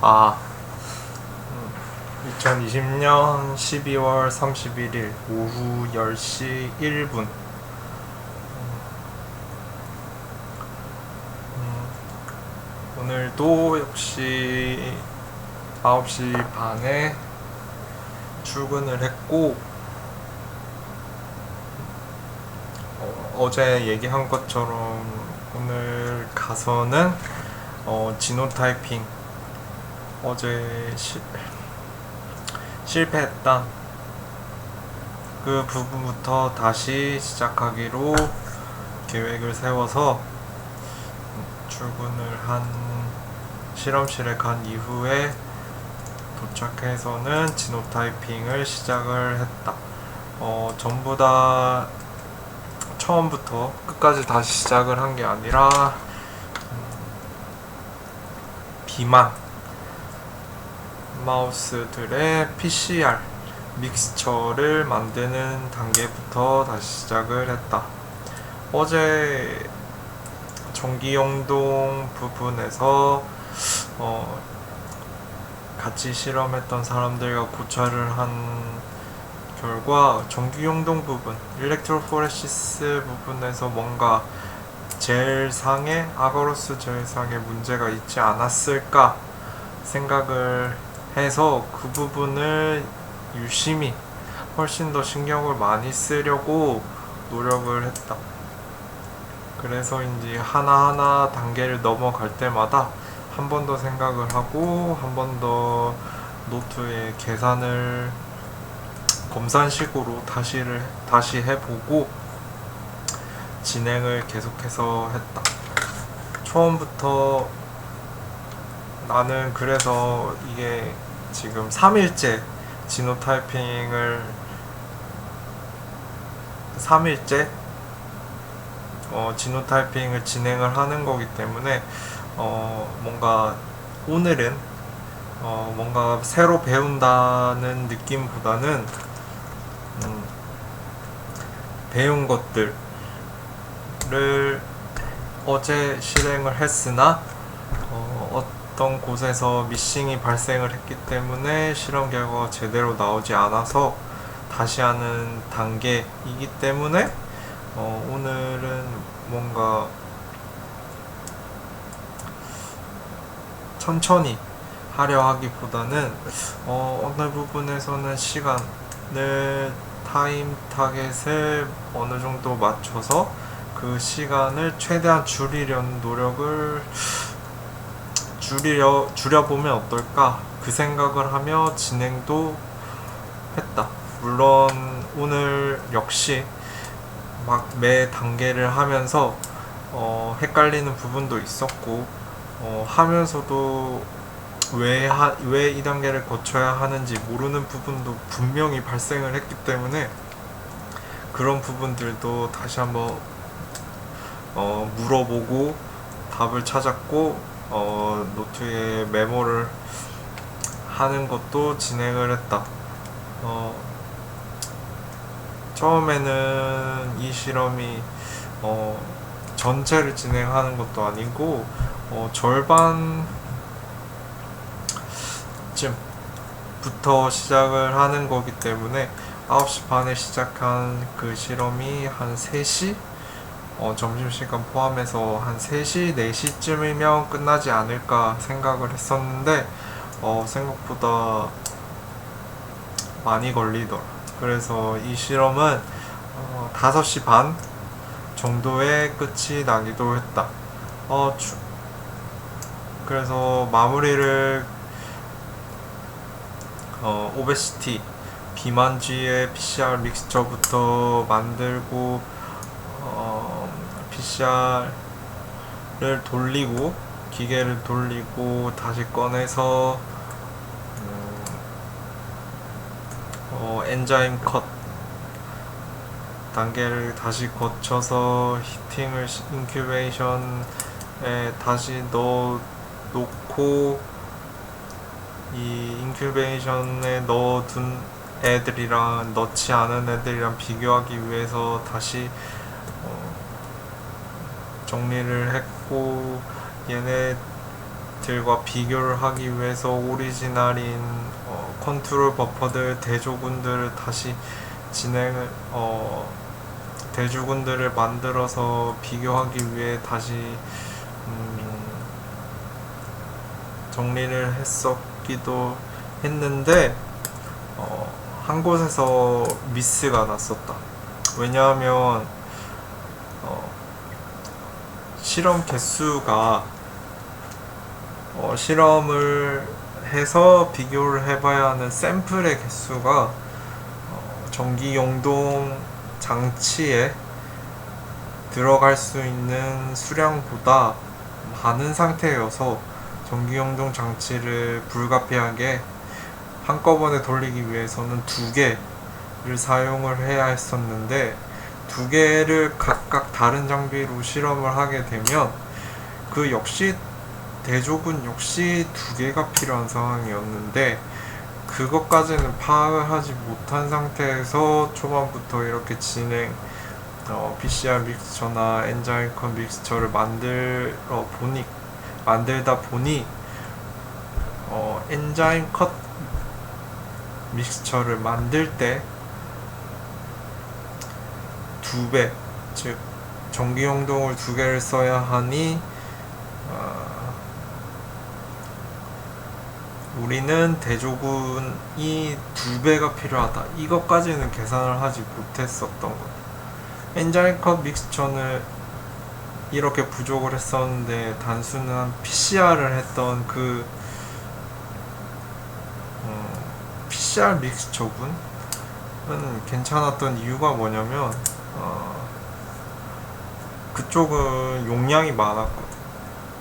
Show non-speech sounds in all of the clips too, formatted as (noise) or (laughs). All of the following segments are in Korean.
아, 2020년 12월 31일 오후 10시 1분. 음, 오늘도 역시 9시 반에 출근을 했고, 어, 제 얘기한 것처럼 오늘 가서는 어, 진호 타이핑 어제 시, 실패했다. 그 부분부터 다시 시작하기로 계획을 세워서 출근을 한 실험실에 간 이후에 도착해서는 진호 타이핑을 시작을 했다. 어, 전부 다 처음부터 끝까지 다시 시작을 한 게 아니라 음, 비만 마우스들의 PCR 믹스처를 만드는 단계부터 다시 시작을 했다. 어제 전기용동 부분에서 어, 같이 실험했던 사람들과 고찰을 한 결과 전기용동 부분, 일렉트로포레시스 부분에서 뭔가 젤상에 아가로스 젤상에 문제가 있지 않았을까 생각을 해서 그 부분을 유심히 훨씬 더 신경을 많이 쓰려고 노력을 했다. 그래서인지 하나하나 단계를 넘어갈 때마다 한 번 더 생각을 하고 한 번 더 노트에 계산을 검산식으로 다시를 다시 해보고 진행을 계속해서 했다. 처음부터 나는 그래서 이게 지금 3일째 진호 타이핑을 3일째 어, 진호 타이핑을 진행을 하는 거기 때문에 어, 뭔가 오늘은 어, 뭔가 새로 배운다는 느낌보다는 음, 배운 것들을 어제 실행을 했으나 어, 어떤 곳에서 미싱이 발생을 했기 때문에 실험 결과가 제대로 나오지 않아서 다시 하는 단계이기 때문에 어, 오늘은 뭔가 천천히 하려 하기보다는 어, 어느 부분에서는 시간을 타임 타겟을 어느 정도 맞춰서 그 시간을 최대한 줄이려는 노력을 줄이려 줄여보면 어떨까 그 생각을 하며 진행도 했다. 물론 오늘 역시 막 매 단계를 하면서 어, 헷갈리는 부분도 있었고 어, 하면서도 왜이 단계를 거쳐야 하는지 모르는 부분도 분명히 발생을 했기 때문에 그런 부분들도 다시 한번 어, 물어보고 답을 찾았고 어, 노트에 메모를 하는 것도 진행을 했다. 어, 처음에는 이 실험이 어, 전체를 진행하는 것도 아니고 어, 절반쯤부터 시작을 하는 거기 때문에 9시 반에 시작한 그 실험이 한 3시? 어, 점심시간 포함해서 한 3시, 4시쯤이면 끝나지 않을까 생각을 했었는데 어, 생각보다 많이 걸리더라. 그래서 이 실험은 어, 5시 반 정도에 끝이 나기도 했다. 어, 주, 그래서 마무리를 어, 오베시티 비만주의 PCR 믹스처부터 만들고 어, PCR을 돌리고 기계를 돌리고 다시 꺼내서 음, 어, 엔자임 컷 단계를 다시 거쳐서 히팅을 인큐베이션에 다시 넣어 놓고 이 인큐베이션에 넣어둔 애들이랑 넣지 않은 애들이랑 비교하기 위해서 다시 어, 정리를 했고 얘네 것들과 비교를 하기 위해서 오리지널인 어, 컨트롤 버퍼들 대조군들을 다시 진행을 어, 대조군들을 만들어서 비교하기 위해 다시 음, 정리를 했었기도 했는데 어, 한 곳에서 미스가 났었다. 왜냐하면 어, 실험 개수가 어, 실험을 해서 비교를 해봐야 하는 샘플의 개수가 어, 전기 용동 장치에 들어갈 수 있는 수량보다 많은 상태여서 전기 용동 장치를 불가피하게 한꺼번에 돌리기 위해서는 두 개를 사용을 해야 했었는데 두 개를 각각 다른 장비로 실험을 하게 되면 그 역시 대조군 역시 두 개가 필요한 상황이었는데 그것까지는 파악을 하지 못한 상태에서 초반부터 이렇게 진행 어, PCR 믹스처나 엔자임 컷 믹스처를 만들어 보니 만들다 보니 어, 엔자임 컷 믹스처를 만들 때 두 배, 즉 전기 용동을 두 개를 써야 하니 어, 우리는 대조군이 두 배가 필요하다. 이것까지는 계산을 하지 못했었던 것. 엔자임 컷 믹스처는 이렇게 부족을 했었는데 단순한 PCR을 했던 그 음, PCR 믹스처군은 괜찮았던 이유가 뭐냐면 어, 그쪽은 용량이 많았거든.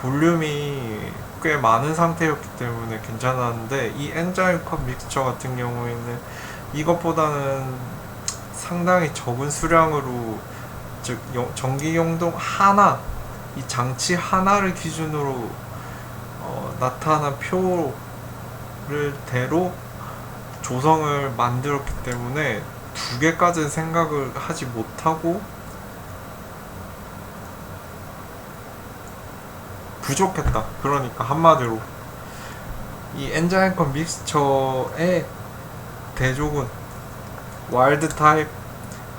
볼륨이 꽤 많은 상태였기 때문에 괜찮았는데 이 엔자임 컵 믹스처 같은 경우에는 이것보다는 상당히 적은 수량으로 즉 용- 전기 용동 하나 이 장치 하나를 기준으로 어, 나타난 표를 대로 조성을 만들었기 때문에 두 개까지는 생각을 하지 못하고 부족했다. 그러니까 한마디로 이 엔자임컷 믹스처의 대조군 와일드 타입,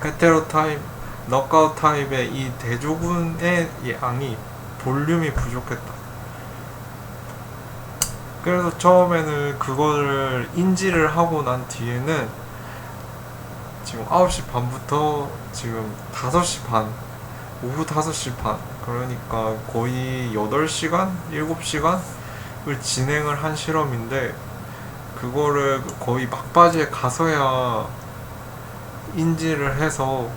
헤테로 타입, 넉아웃 타입의 이 대조군의 양이 볼륨이 부족했다. 그래서 처음에는 그거를 인지를 하고 난 뒤에는 지금 9시 반부터 지금 5시 반, 오후 5시 반, 그러니까 거의 8시간? 7시간을 진행을 한 실험인데, 그거를 거의 막바지에 가서야 인지를 해서,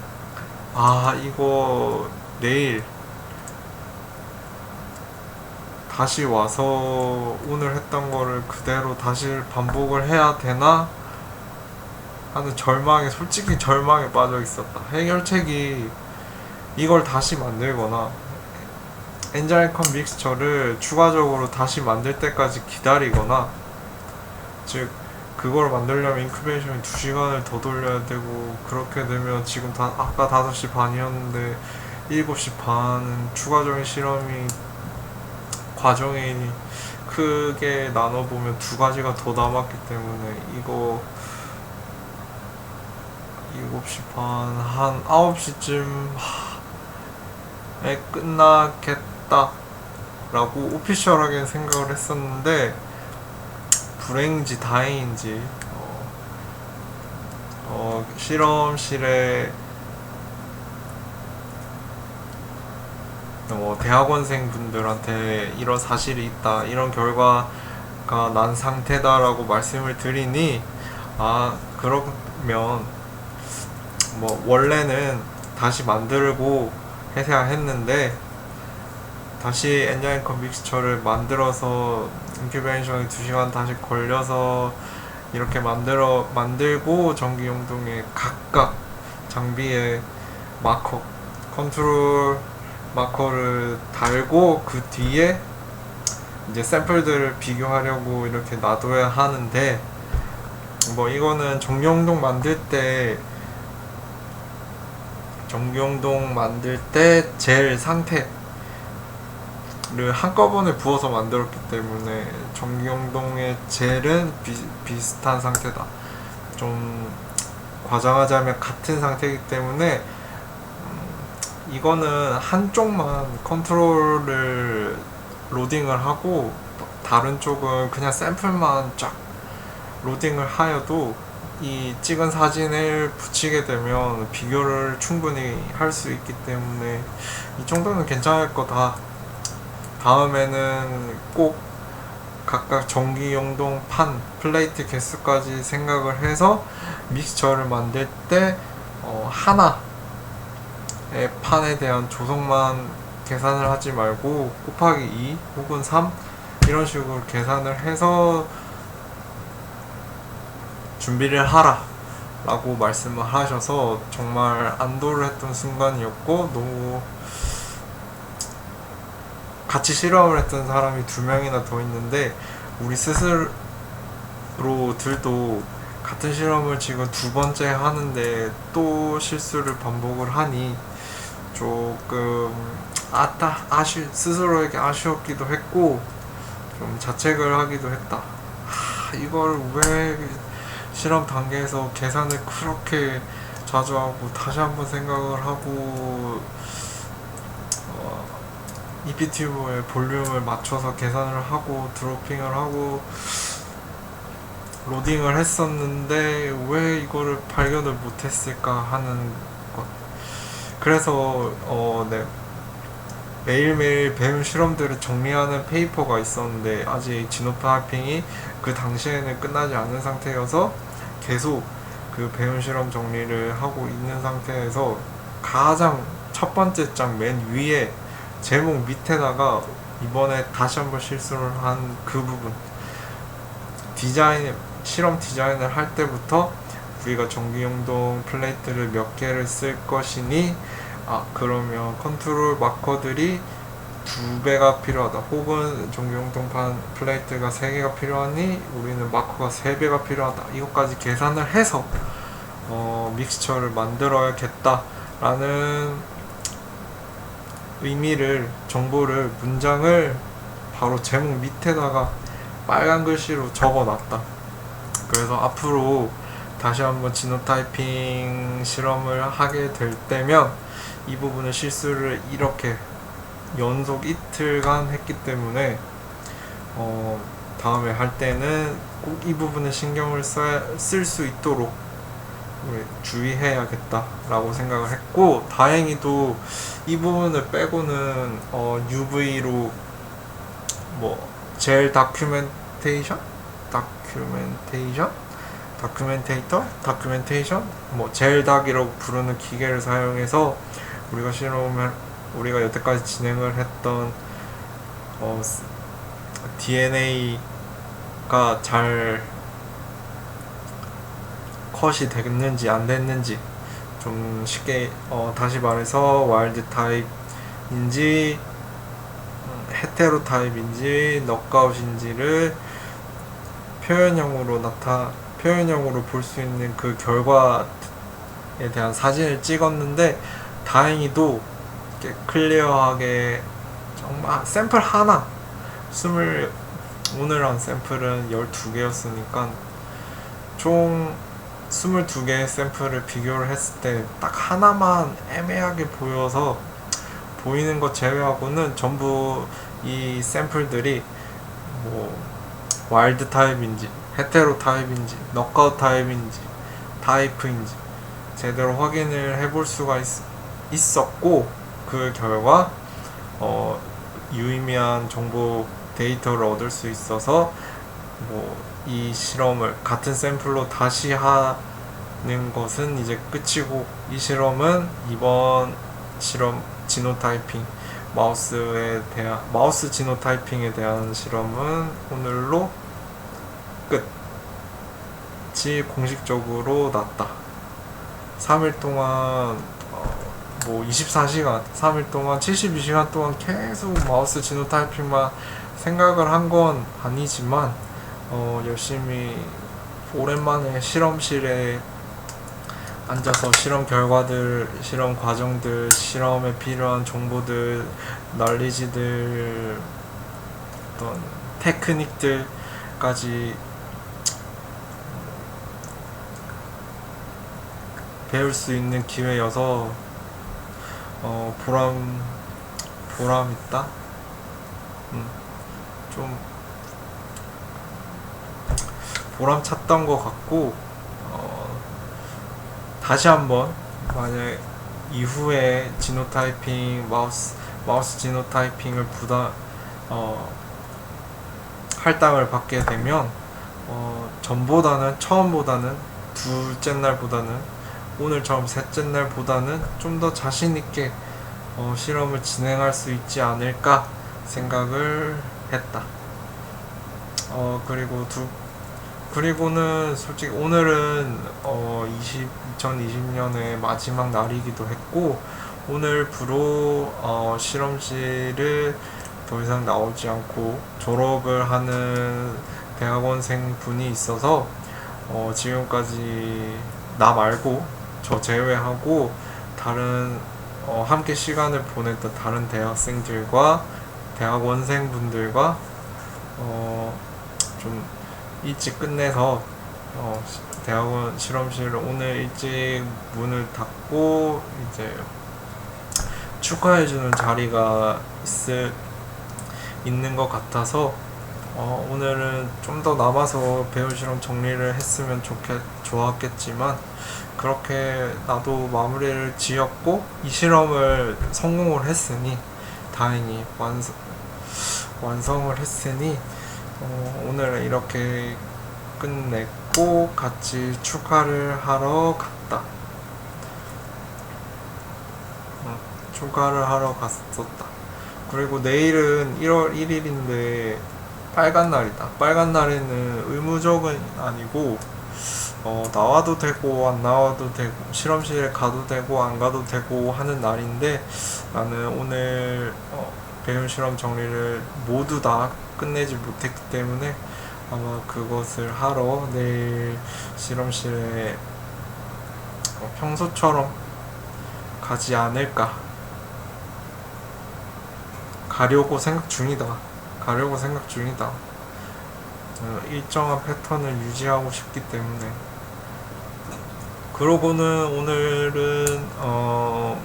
아, 이거 내일 다시 와서 오늘 했던 거를 그대로 다시 반복을 해야 되나? 하는 절망에 솔직히 절망에 빠져 있었다. 해결책이 이걸 다시 만들거나 엔자임 컷 믹스처를 추가적으로 다시 만들 때까지 기다리거나 즉 그걸 만들려면 인큐베이션이 2시간을 더 돌려야 되고 그렇게 되면 지금 다 아까 5시 반이었는데 7시 반 추가적인 실험이 과정이 크게 나눠보면 두 가지가 더 남았기 때문에 이거 7시 반, 한 9시쯤 에 끝나겠다 라고 오피셜하게 생각을 했었는데 불행인지 다행인지 어, 어, 실험실에 어, 대학원생 분들한테 이런 사실이 있다 이런 결과가 난 상태다 라고 말씀을 드리니 아 그러면 뭐 원래는 다시 만들고 해야 했는데 다시 엔자임 컴 믹스처를 만들어서 인큐베이션에 2시간 다시 걸려서 이렇게 만들어 만들고 전기 용동에 각각 장비에 마커 컨트롤 마커를 달고 그 뒤에 이제 샘플들을 비교하려고 이렇게 놔둬야 하는데 뭐 이거는 정용동 만들 때 정경동 만들 때 제일 상태 한꺼번에 부어서 만들었기 때문에 전기용동의 젤은 비, 비슷한 상태다. 좀 과장하자면 같은 상태이기 때문에 음, 이거는 한쪽만 컨트롤을 로딩을 하고 다른 쪽은 그냥 샘플만 쫙 로딩을 하여도 이 찍은 사진을 붙이게 되면 비교를 충분히 할 수 있기 때문에 이 정도는 괜찮을 거다. 다음에는 꼭 각각 전기 용동 판, 플레이트 개수까지 생각을 해서 믹스처를 만들 때 어, 하나의 판에 대한 조성만 계산을 하지 말고 곱하기 2 혹은 3 이런 식으로 계산을 해서 준비를 하라 라고 말씀을 하셔서 정말 안도를 했던 순간이었고 너무 같이 실험을 했던 사람이 두 명이나 더 있는데 우리 스스로들도 같은 실험을 지금 두 번째 하는데 또 실수를 반복을 하니 조금 아따 아쉬 스스로에게 아쉬웠기도 했고 좀 자책을 하기도 했다. 하, 이걸 왜 실험 단계에서 계산을 그렇게 자주 하고 다시 한번 생각을 하고 어, EPT브의 볼륨을 맞춰서 계산을 하고 드로핑을 하고 로딩을 했었는데 왜 이거를 발견을 못했을까 하는 것. 그래서 어, 네. 매일매일 배운 실험들을 정리하는 페이퍼가 있었는데 아직 진호파핑이 그 당시에는 끝나지 않은 상태여서 계속 그 배운 실험 정리를 하고 있는 상태에서 가장 첫 번째 장 맨 위에 제목 밑에다가 이번에 다시 한번 실수를 한 그 부분. 디자인 실험 디자인을 할 때부터 우리가 전기용동 플레이트를 몇 개를 쓸 것이니 아 그러면 컨트롤 마커들이 두 배가 필요하다 혹은 전기용동판 플레이트가 세 개가 필요하니 우리는 마커가 세 배가 필요하다 이것까지 계산을 해서 어, 믹스처를 만들어야겠다라는 의미를 정보를 문장을 바로 제목 밑에다가 빨간 글씨로 적어놨다. 그래서 앞으로 다시 한번 진호 타이핑 실험을 하게 될 때면 이 부분의 실수를 이렇게 연속 이틀간 했기 때문에 어, 다음에 할 때는 꼭 이 부분에 신경을 쓸 수 있도록 주의해야겠다라고 생각을 했고 다행히도 이 부분을 빼고는 어, UV로 뭐 젤 다큐멘테이션? 다큐멘테이션? 다큐멘테이터? 다큐멘테이션? 뭐 젤닥이라고 부르는 기계를 사용해서 우리가 실험을 우리가 여태까지 진행을 했던 어, DNA가 잘 컷이 됐는지 안 됐는지 좀 쉽게 어, 다시 말해서 와일드 타입인지 음, 헤테로 타입인지 넉아웃인지를 표현형으로 나타 표현형으로 볼 수 있는 그 결과에 대한 사진을 찍었는데 다행히도 클리어하게 정말 샘플 하나. 스물 오늘 한 샘플은 12개였으니까 총 22개의 샘플을 비교를 했을 때 딱 하나만 애매하게 보여서 보이는 것 제외하고는 전부 이 샘플들이 뭐 와일드 타입인지 헤테로 타입인지 넉아웃 타입인지 타이프인지 제대로 확인을 해볼 수가 있, 있었고 그 결과 어, 유의미한 정보 데이터를 얻을 수 있어서 뭐 이 실험을 같은 샘플로 다시 하는 것은 이제 끝이고 이 실험은 이번 실험 지노타이핑 마우스에 대한 마우스 지노타이핑에 대한 실험은 오늘로 끝이 공식적으로 났다. 3일 동안 어, 뭐 24시간, 3일 동안 72시간 동안 계속 마우스 지노타이핑만 생각을 한 건 아니지만 어, 열심히 오랜만에 실험실에 앉아서 실험 결과들, 실험 과정들, 실험에 필요한 정보들, 널리지들, 어떤 테크닉들까지 배울 수 있는 기회여서 어, 보람 보람 있다. 음, 좀 보람 찼던 것 같고 어, 다시 한번 만약 이후에 지노타이핑 마우스 마우스 지노타이핑을 부담 어, 할당을 받게 되면 어, 전보다는 처음보다는 둘째 날보다는 오늘처럼 셋째 날보다는 좀 더 자신 있게 어, 실험을 진행할 수 있지 않을까 생각을 했다. 어 그리고 두 그리고는 솔직히 오늘은 어 20, 2020년의 마지막 날이기도 했고 오늘부로 어 실험실을 더 이상 나오지 않고 졸업을 하는 대학원생 분이 있어서 어 지금까지 나 말고 저 제외하고 다른 어 함께 시간을 보냈던 다른 대학생들과 대학원생분들과 어 좀 일찍 끝내서 어, 시- 대학원 실험실을 오늘 일찍 문을 닫고 이제 축하해주는 자리가 있을 있는 것 같아서 어, 오늘은 좀 더 남아서 배우 실험 정리를 했으면 좋겠 좋았겠지만 그렇게 나도 마무리를 지었고 이 실험을 성공을 했으니 다행히 완성 완성을 했으니 어, 오늘 이렇게 끝냈고 같이 축하를 하러 갔다. 응, 축하를 하러 갔었다. 그리고 내일은 1월 1일인데 빨간 날이다. 빨간 날에는 의무적은 아니고 어, 나와도 되고 안 나와도 되고 실험실에 가도 되고 안 가도 되고 하는 날인데 나는 오늘 어, 배운 실험 정리를 모두 다 끝내지 못했기 때문에 아마 그것을 하러 내일 실험실에 어, 평소처럼 가지 않을까. 가려고 생각 중이다. 가려고 생각 중이다 어, 일정한 패턴을 유지하고 싶기 때문에. 그러고는 오늘은 어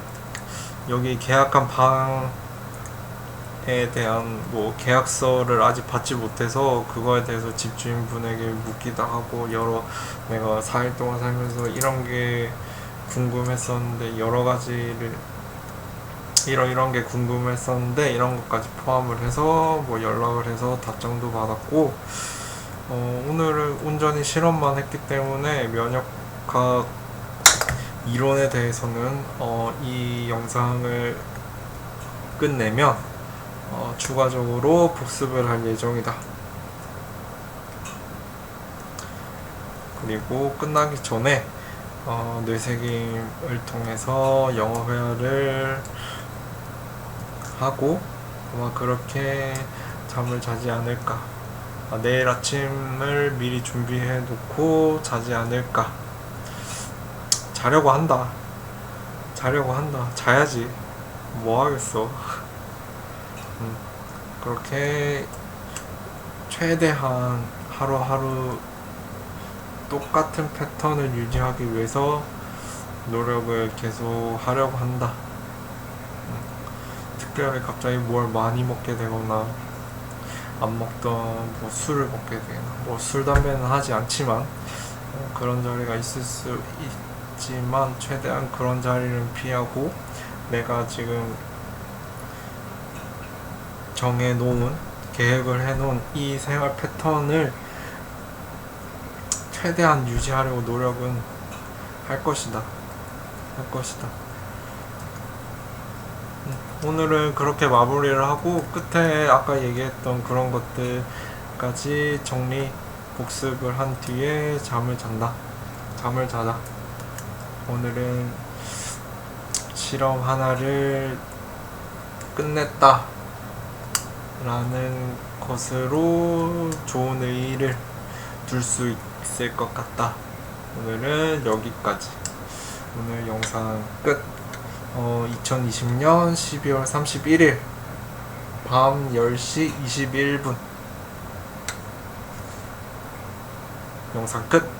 여기 계약한 방에 대한 뭐 계약서를 아직 받지 못해서 그거에 대해서 집주인분에게 묻기도 하고 여러 내가 4일 동안 살면서 이런 게 궁금했었는데 여러 가지를 이런 이런 게 궁금했었는데 이런 것까지 포함을 해서 뭐 연락을 해서 답장도 받았고 어, 오늘은 온전히 실험만 했기 때문에 면역학 이론에 대해서는 어, 이 영상을 끝내면 어, 추가적으로 복습을 할 예정이다. 그리고 끝나기 전에 어, 뇌색임을 통해서 영어 회화를 하고 아마 그렇게 잠을 자지 않을까. 아, 내일 아침을 미리 준비해 놓고 자지 않을까. 자려고 한다. 자려고 한다. 자야지. 뭐 하겠어. (laughs) 음, 그렇게 최대한 하루하루 똑같은 패턴을 유지하기 위해서 노력을 계속 하려고 한다. 음, 특별히 갑자기 뭘 많이 먹게 되거나 안 먹던 뭐 술을 먹게 되거나 뭐 술 담배는 하지 않지만 어, 그런 자리가 있을 수 있지만 최대한 그런 자리는 피하고 내가 지금 정해놓은 계획을 해놓은 이 생활 패턴을 최대한 유지하려고 노력은 할 것이다. 할 것이다. 음, 오늘은 그렇게 마무리를 하고 끝에 아까 얘기했던 그런 것들까지 정리 복습을 한 뒤에 잠을 잔다. 잠을 자자. 오늘은 실험 하나를 끝냈다. 라는 것으로 좋은 의의를 둘 수 있을 것 같다. 오늘은 여기까지. 오늘 영상 끝. 어, 2020년 12월 31일 밤 10시 21분 영상 끝.